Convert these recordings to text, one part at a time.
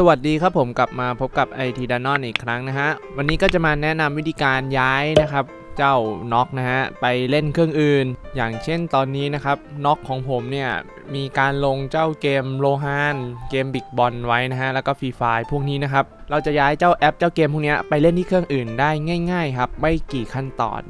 สวัสดีครับผมกลับมาพบกับ IT d a n o n อีกครั้งนะฮะ วันนี้ก็จะมาแนะนำวิธีการย้ายนะครับ เจ้าน็อกนะฮะ ไปเล่นเครื่องอื่น อย่างเช่นตอนนี้นะครับน็อกของผมเนี่ย มีการลงเจ้าเกมโลฮานเกมบิ๊กบอลไว้นะฮะ แล้วก็ฟรีไฟพวกนี้นะครับ เราจะย้ายเจ้าแอปเจ้าเกมพวกนี้ไปเล่นที่เครื่องอื่นได้ง่าย ๆ ครับ ไม่กี่ขั้นตอน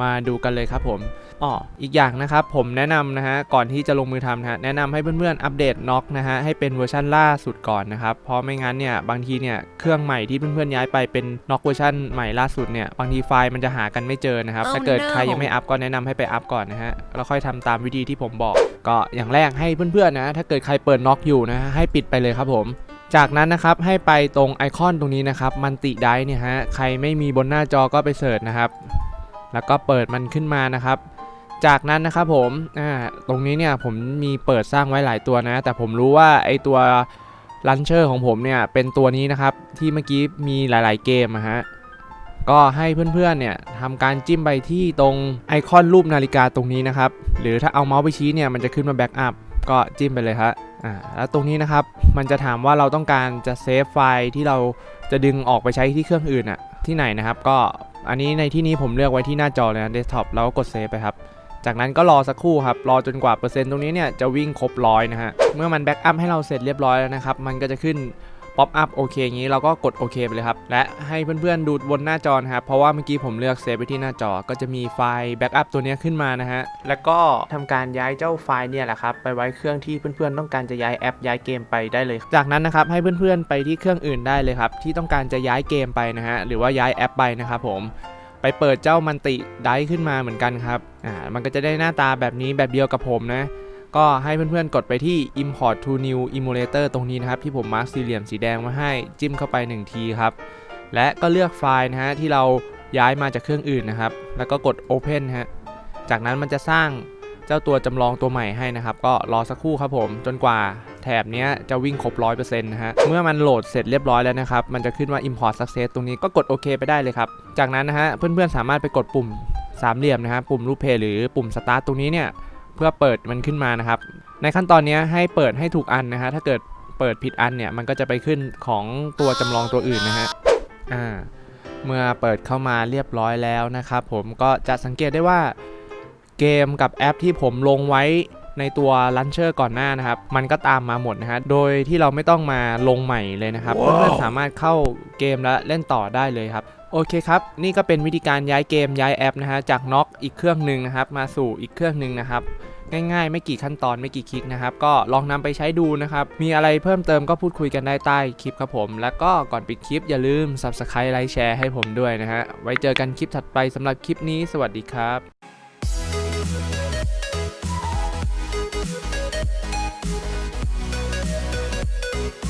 มาดูกันเลยครับผมอ๋ออีกอย่างนะครับผมแนะนำนะฮะก่อนที่จะลงมือทำนะฮะแนะนำให้เพื่อนๆอัปเดตน็อกนะฮะให้เป็นเวอร์ชันล่าสุดก่อนนะครับเพราะไม่งั้นเนี่ยบางทีเนี่ยเครื่องใหม่ที่เพื่อนๆย้ายไปเป็นน็อกเวอร์ชันใหม่ล่าสุดเนี่ยบางทีไฟล์มันจะหากันไม่เจอนะครับ Oh ถ้าเกิด no ใครยังไม่อัพก็แนะนำให้ไปอัพก่อนนะฮะแล้วค่อยทำตามวิธีที่ผมบอกก็อย่างแรกให้เพื่อนๆนะถ้าเกิดใครเปิดน็อกอยู่นะฮะให้ปิดไปเลยครับผมจากนั้นนะครับให้ไปตรงไอคอนตรงนี้นะครับมันติไดเนี่ยฮะใครไม่มีบนหน้าจอก็ไปเสิร์ชนะครับ แล้วก็เปิดมันขึ้นมานะครับ จากนั้นนะครับผมอ่าตรงนี้เนี่ยผมมีเปิดสร้างไว้หลายตัวนะ แต่ผมรู้ว่าไอตัวลันเชอร์ของผมเนี่ยเป็นตัวนี้นะครับ ที่เมื่อกี้มีหลาย ๆ เกมอะฮะก็ให้เพื่อนๆเนี่ยทำการจิ้มไปที่ตรงไอคอนรูปนาฬิกาตรงนี้นะครับ หรือถ้าเอาเมาส์ไปชี้เนี่ยมันจะขึ้นมาแบ็กอัพก็จิ้มไปเลยฮะอ่าแล้วตรงนี้นะครับมันจะถามว่าเราต้องการจะเซฟไฟล์ที่เราจะดึงออกไปใช้ที่เครื่องอื่นอะที่ไหนนะครับ ก็ อันนี้ในที่นี้ผมเลือกไว้ที่หน้าจอเลยนะเดสก์ท็อปแล้วก็กดเซฟไปครับ จากนั้นก็รอสักครู่ครับ รอจนกว่าเปอร์เซ็นต์ตรงนี้เนี่ยจะวิ่งครบร้อยนะฮะ เมื่อมันแบ็กอัพให้เราเสร็จเรียบร้อยแล้วนะครับ มันก็จะขึ้น ป๊อปอัพโอเคอย่างนี้เราก็กดโอเคไปเลยครับ และให้เพื่อนๆดูบนหน้าจอนะครับ เพราะว่าเมื่อกี้ผมเลือกเซฟไปที่หน้าจอ ก็จะมีไฟล์แบ็กอัพตัวนี้ขึ้นมานะฮะ แล้วก็ทำการย้ายเจ้าไฟล์เนี่ยแหละครับไปไว้เครื่องที่เพื่อนๆต้องการจะย้ายแอปย้ายเกมไปได้เลย จากนั้นนะครับให้เพื่อนๆไปที่เครื่องอื่นได้เลยครับที่ต้องการจะย้ายเกมไปนะฮะหรือว่าย้ายแอปไปนะครับผมไปเปิดเจ้ามันติได้ขึ้นมาเหมือนกันครับอ่ามันก็จะได้หน้าตาแบบนี้แบบเดียวกับผมนะ ก็ให้เพื่อนๆ กดไปที่ import to new emulator ตรงนี้นะครับ ที่ผมมาร์คสี่เหลี่ยมสีแดงมาให้จิ้มเข้าไป 1 ทีครับ และก็เลือกไฟล์นะฮะที่เราย้ายมาจากเครื่องอื่นนะครับ แล้วก็กด open ฮะ จากนั้นมันจะสร้างเจ้าตัวจำลองตัวใหม่ให้นะครับ ก็รอสักครู่ครับผมจนกว่าแถบนี้จะวิ่งครบ 100%นะฮะ เมื่อมันโหลดเสร็จเรียบร้อยแล้วนะครับ มันจะขึ้นว่า import success ตรงนี้ก็กดโอเคไปได้เลยครับ จากนั้นนะฮะเพื่อนๆสามารถไปกดปุ่มสามเหลี่ยมนะฮะปุ่มรูปเพย์หรือปุ่ม start ตรงนี้เนี่ย เพื่อเปิดมันขึ้นมานะครับ ในขั้นตอนนี้ให้เปิดให้ถูกอันนะฮะถ้าเกิดเปิดผิดอันเนี่ยมันก็จะไปขึ้นของตัวจำลองตัวอื่นนะฮะอ่าเมื่อเปิดเข้ามาเรียบร้อยแล้วนะครับผมก็จะสังเกตได้ว่าเกมกับแอปที่ผมลงไว้ในตัวลันเชอร์ก่อนหน้านะครับ มันก็ตามมาหมดนะฮะ โดยที่เราไม่ต้องมาลงใหม่เลยนะครับเพื่อนๆสามารถเข้าเกมและเล่นต่อได้เลยครับ โอเคครับ นี่ก็เป็นวิธีการย้ายเกมย้ายแอปนะฮะจากน็อกอีกเครื่องหนึ่งนะครับ มาสู่อีกเครื่องหนึ่งนะครับ ง่ายๆ ไม่กี่ขั้นตอนไม่กี่คลิกนะครับ ก็ลองนำไปใช้ดูนะครับ มีอะไรเพิ่มเติมก็พูดคุยกันได้ใต้คลิปครับผม แล้วก็ก่อนปิดคลิปอย่าลืม Subscribe ไลค์แชร์ให้ผมด้วยนะฮะไว้เจอกันคลิปถัดไปสำหรับคลิปนี้ สวัสดีครับ